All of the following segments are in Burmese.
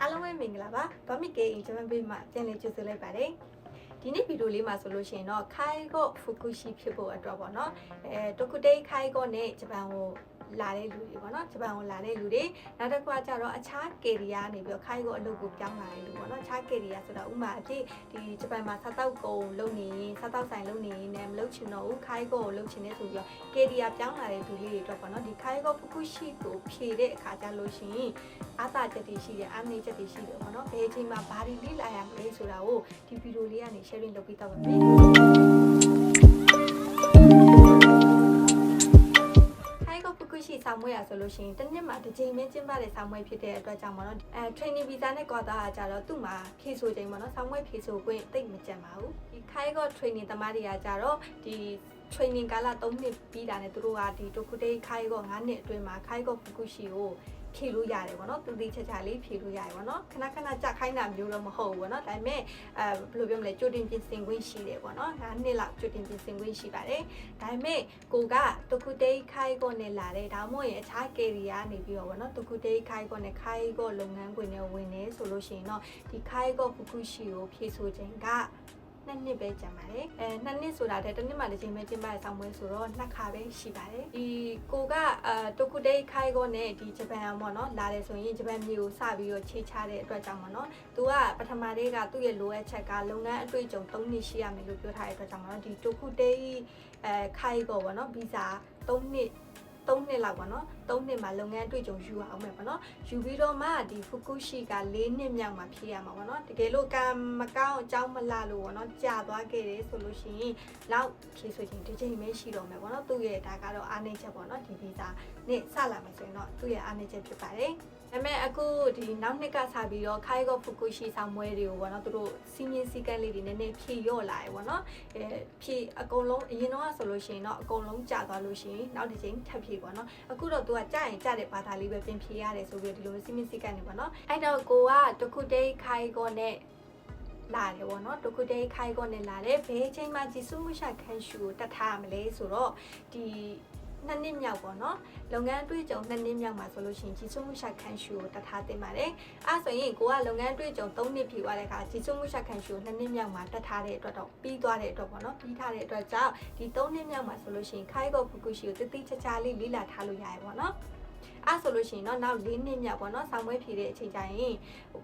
အားလုံးပဲမင်္ဂလာပါဗမီကေအင်ဂျမန်ဘေးမှာပြန်လည်ကြိုဆိုလိုက်ပါတယ်ဒီနေ့ဗီဒီယိုလေးမှာဆိုလို့ရှိရင်တော့ခိုင်ကိုဖူကူရှိဖြစ်ဖို့အတွက်ပေါ့နော်အဲတိုကူတေးခိုင်ကိုနဲ့ဂျပန်ကို လာတဲ့လူတွေပေါ့နော်ဂျပန်ကိုလာတဲ့လူတွေနောက်တစ်ခုကကြတော့အခြားကေရီယာနေပြီးတော့ခိုင်ကိုအလုပ်ကိုပြောင်းလာတဲ့လူပေါ့နော်အခြားကေရီယာဆိုတော့ဥမာအဖြစ်ဒီဂျပန်မှာစားတောက်ကုန်လုပ်နေရင်စားတောက်ဆိုင်လုပ်နေရင်လည်းမလုပ်ချင်တော့ဘူးခိုင်ကိုကိုလုပ်ချင်နေဆိုပြီးတော့ကေရီယာပြောင်းလာတဲ့လူလေးတွေအတွက်ပေါ့နော်ဒီခိုင်ကိုဖူကူရှိကိုဖြည့်တဲ့အခါကျလို့ရှိရင်အားသာချက်တွေရှိတယ်အားနည်းချက်တွေရှိတယ်ပေါ့နော်ဘယ်အချိန်မှာဘာတွေလေ့လာရမလဲဆိုတာကိုဒီဗီဒီယိုလေးကနေ sharing လုပ်ပေးတော့ပါမယ် ဆောင်မွေးရဆိုလို့ရှိရင်တစ်နှစ်မှာတစ်ချိန်ပဲကျင်းပတဲ့ဆောင်မွေးဖြစ်တဲ့အတွက်ကြောင့်ပေါ့နော်အဲ training visa နဲ့ကွာတာကကြတော့သူ့မှာဖြည့်ဆိုချိန်ပေါ့နော်ဆောင်မွေးဖြည့်ဆိုခွင့်တိတ်မကြံပါဘူးဒီခိုင်ကို training သမားတွေကကြတော့ဒီ training ကာလ3နှစ်ပြီးတာနဲ့သူတို့ကဒီ Tokude ခိုင်ကို9နှစ်အတွင်းမှာခိုင်ကိုပကုရှိကို ဖြည့်လို့ရတယ်ပေါ့နော်သူတိချက်ချာလေးဖြည့်လို့ရတယ်ပေါ့နော်ခဏခဏကြခိုင်းတာမျိုးတော့မဟုတ်ဘူးပေါ့နော်ဒါပေမဲ့အဲဘယ်လိုပြောမလဲကြိုတင်ပြင်ဆင်ခွင့်ရှိတယ်ပေါ့နော်ဒါနှစ်လောက်ကြိုတင်ပြင်ဆင်ခွင့်ရှိပါတယ်ဒါပေမဲ့ကိုကတခုတေးခိုင်းကိုနဲ့လာတယ်ဒါမှမဟုတ်ရင်အခြားကယ်ရီယာနေပြီးတော့ပေါ့နော်တခုတေးခိုင်းကိုနဲ့ခိုင်းကိုလုပ်ငန်းခွင်နဲ့ဝင်နေဆိုလို့ရှိရင်တော့ဒီခိုင်းကိုဖူကူရှိကိုဖြည့်ဆိုခြင်းက နှစ်နှစ်ပဲကျန်ပါတယ်အဲနှစ်နှစ်ဆိုတာတည်းတစ်နှစ်မှတစ်ချိန်ပဲကျင်းပရဆောင်ပွဲဆိုတော့နှစ်ခါပဲရှိပါတယ်ဒီကိုကအဲတိုကူတေးခိုင်ကိုနဲ့ဒီဂျပန်ပေါ့နော်လာတယ်ဆိုရင်ဂျပန်မျိုးကိုစပြီးတော့ခြေချတဲ့အတွက်ကြောင့်ပေါ့နော်သူကပထမလေးကသူ့ရဲ့လိုအပ်ချက်ကလုပ်ငန်းအတွေ့အကြုံ၃နှစ်ရှိရမယ်လို့ပြောထားတဲ့အတွက်ကြောင့်ပေါ့နော်ဒီတိုကူတေးအဲခိုင်ကိုပေါ့နော်ဗီဇာ၃နှစ် 3နှစ်လောက်ပေါ့နော်3နှစ်မှာလုပ်ငန်းအတွေ့အကြုံယူအောင်မယ်ပေါ့နော်ယူပြီးတော့မှဒီဖူကူရှိက၄နှစ်မြောက်မှာဖြည့်ရမှာပေါ့နော်တကယ်လို့ကံမကောင်းအကြောင်းမလာလို့ပေါ့နော်ကြာသွားခဲ့တယ်ဆိုလို့ရှိရင်လောက်ဖြည့်ဆိုချင်းဒီချိန်ပဲရှိတော့မယ်ပေါ့နော်သူ့ရဲ့ဒါကတော့အားနည်းချက်ပေါ့နော်ဒီဗီဇာနဲ့စလာမယ်ဆိုရင်တော့သူ့ရဲ့အားနည်းချက်ဖြစ်ပါတယ်ဒါပေမဲ့အခုဒီနောက်နှစ်ကစပြီးတော့ခိုင်ကောဖူကူရှိဆောင်မွဲတွေကိုပေါ့နော်သူတို့စီးမြင့်စည်းကမ်းလေးတွေနည်းနည်းဖြည့်ရော့လာတယ်ပေါ့နော်အဲဖြည့်အကုန်လုံးအရင်တော့ဆိုလို့ရှိရင်တော့အကုန်လုံးကြာသွားလို့ရှိရင်နောက်တစ်ချိန်ထပ်ဖြည့်ပေါ့နော်အခုတော့သူကကြာရင်ကြာတဲ့ဘာသာလေးပဲပြင်ဖြည့်ရတယ်ဆိုပြီးတော့ဒီလိုစီးမြင့်စည်းကမ်းတွေပေါ့နော်အဲ့တော့ကိုကတခုတည်းခိုင်ကောနဲ့လာတယ်ပေါ့နော်တခုတည်းခိုင်ကောနဲ့လာတယ်ဘယ်အချိန်မှဂျီဆုမှုရှာခန်းရှူကိုတတ်ထားရမလဲဆိုတော့ဒီ နှစ်နှစ်မြောက်ပေါ့နော်လုပ်ငန်းအတွေ့အကြုံနှစ်နှစ်မြောက်မှာဆိုလို့ရှိရင်ဂျီဆုမှုရှာခန်းရှူကိုတတ်ထားတင်ပါတယ်အဲဆိုရင်ကိုကလုပ်ငန်းအတွေ့အကြုံ3နှစ်ဖြည့်သွားတဲ့အခါဂျီဆုမှုရှာခန်းရှူကိုနှစ်နှစ်မြောက်မှာတတ်ထားတဲ့အတွက်တော့ပြီးသွားတဲ့အတွက်ပေါ့နော်ပြီးထားတဲ့အတွက်ကြောင့်ဒီ3နှစ်မြောက်မှာဆိုလို့ရှိရင်ခိုင်ကောဖူကူရှိကိုတိတိကျကျလေးလေ့လာထားလို့ရတယ်ပေါ့နော်အဲ့ဆိုလို့ရှိရင်တော့နောက်၄နှစ်မြောက်ပေါ့နော်ဆောင်းပွဲဖြည့်တဲ့အချိန်ကျရင်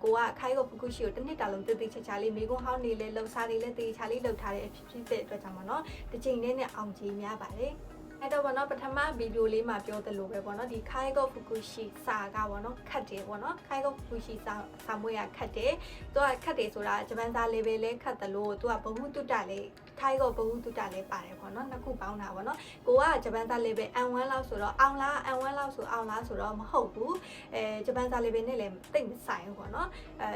ကိုကခိုင်ကိုဖူကူရှိကိုတစ်နှစ်တာလုံးတိတိကျကျလေးမိကုန်းဟောင်းနေလဲလှုပ်ရှားနေလဲတေချာလေးလှုပ်ထားတဲ့အဖြစ်ဖြစ်တဲ့အတွက်ကြောင့်ပေါ့နော်တစ်ချိန်နဲ့နဲ့အောင်ကြီးများပါတယ် အဲ့တော့ဘောနော်ပထမဗီဒီယိုလေးမှာပြောသလိုပဲပေါ့နော်ဒီခိုင်ကောဖူကူရှိစာကပေါ့နော်ခတ်တယ်ပေါ့နော်ခိုင်ကောဖူကူရှိစာစာမွေးရခတ်တယ်သူကခတ်တယ်ဆိုတာဂျပန်စာ level လဲခတ်တယ်လို့သူကဘဟုတုတလေးခိုင်ကောဘဟုတုတလေးပါတယ်ပေါ့နော်နှစ်ခုပေါင်းတာပေါ့နော်ကိုကဂျပန်စာ level N1 လောက်ဆိုတော့အောင်လား N1 လောက်ဆိုအောင်လားဆိုတော့မဟုတ်ဘူးအဲဂျပန်စာ level နဲ့လည်းတိတ်မဆိုင်ဘူးပေါ့နော်အဲ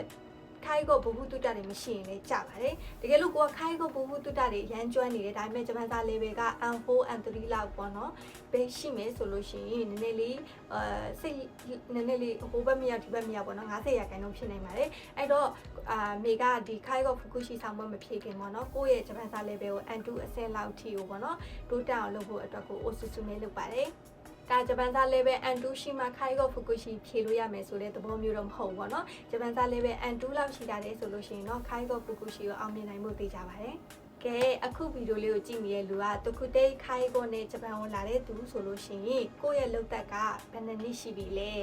ခိုင်ကိုဘဟုတုတတွေမရှိရင်လည်းကြပါတယ်တကယ်လို့ကိုကခိုင်ကိုဘဟုတုတတွေရမ်းကျွမ်းနေတယ်ဒါပေမဲ့ဂျပန်စာ level က N4 N3 လောက်ပေါ့နော်ဘယ်ရှိမယ်ဆိုလို့ရှိရင်နည်းနည်းလေးအဲစိတ်နည်းနည်းလေးဟိုဘက်မရောက်ဒီဘက်မရောက်ပေါ့နော်90ရာခိုင်နှုန်းဖြစ်နိုင်ပါတယ်အဲ့တော့အာမေကဒီခိုင်ကိုဖူကူရှိဆောင်မမဖြစ်ခင်ပေါ့နော်ကိုယ့်ရဲ့ဂျပန်စာ level ကို N2 အဆင့်လောက်ထိကိုပေါ့နော်တိုးတက်အောင်လုပ်ဖို့အတွက်ကိုအိုဆူဆူနဲ့လုပ်ပါတယ် ဒါဂျပန်စာ level N2 ရှိမှခိုင်ကိုဖူကူရှိဖြေလို့ရမယ်ဆိုတဲ့သဘောမျိုးတော့မဟုတ်ဘူးပေါ့နော်ဂျပန်စာ level N2 လောက်ရှိတာလေဆိုလို့ရှိရင်တော့ခိုင်ကိုဖူကူရှိကိုအောင်မြင်နိုင်မှုသိကြပါတယ်ကဲအခုဗီဒီယိုလေးကိုကြည့်နေတဲ့လူကတခုတေးခိုင်ကိုနဲ့ဂျပန်ကိုလာတဲ့သူဆိုလို့ရှိရင်ကိုယ့်ရဲ့လုပ်သက်ကဘယ်နှစ်နှစ်ရှိပြီလဲ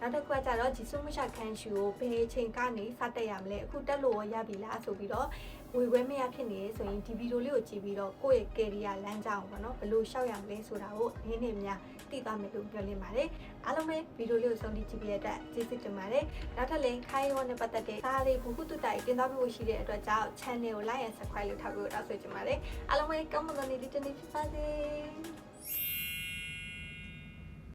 နောက်တစ်ခုကကြတော့ဂျီဆုမရှာခန်းရှူကိုဘယ်အချိန်ကနေစတက်ရမလဲအခုတက်လို့ရပြီလားဆိုပြီးတော့ဝေခွဲမရဖြစ်နေဆိုရင်ဒီဗီဒီယိုလေးကိုကြည့်ပြီးတော့ကိုယ့်ရဲ့ကယ်ရီယာလမ်းကြောင်းပေါ့နော်ဘယ်လိုရှောက်ရမလဲဆိုတာကိုအနည်းနဲ့များသိသွားမယ်လို့ပြောလင်းပါတယ်အားလုံးပဲဗီဒီယိုလေးကိုဆုံးဖြတ်ကြည့်ပြီးတဲ့အတွက်ကျေးဇူးတင်ပါတယ်နောက်ထပ်လည်းခိုင်းရောနဲ့ပတ်သက်တဲ့စားလေးဘူးခုတုတိုင်တင်သွားဖို့ရှိတဲ့အတွက်ကြောင့် channel ကို like and subscribe လုပ်ထားဖို့တောင်းဆိုချင်ပါတယ်အားလုံးပဲကောင်းမွန်တဲ့နေ့တစ်နေ့ဖြစ်ပါစေ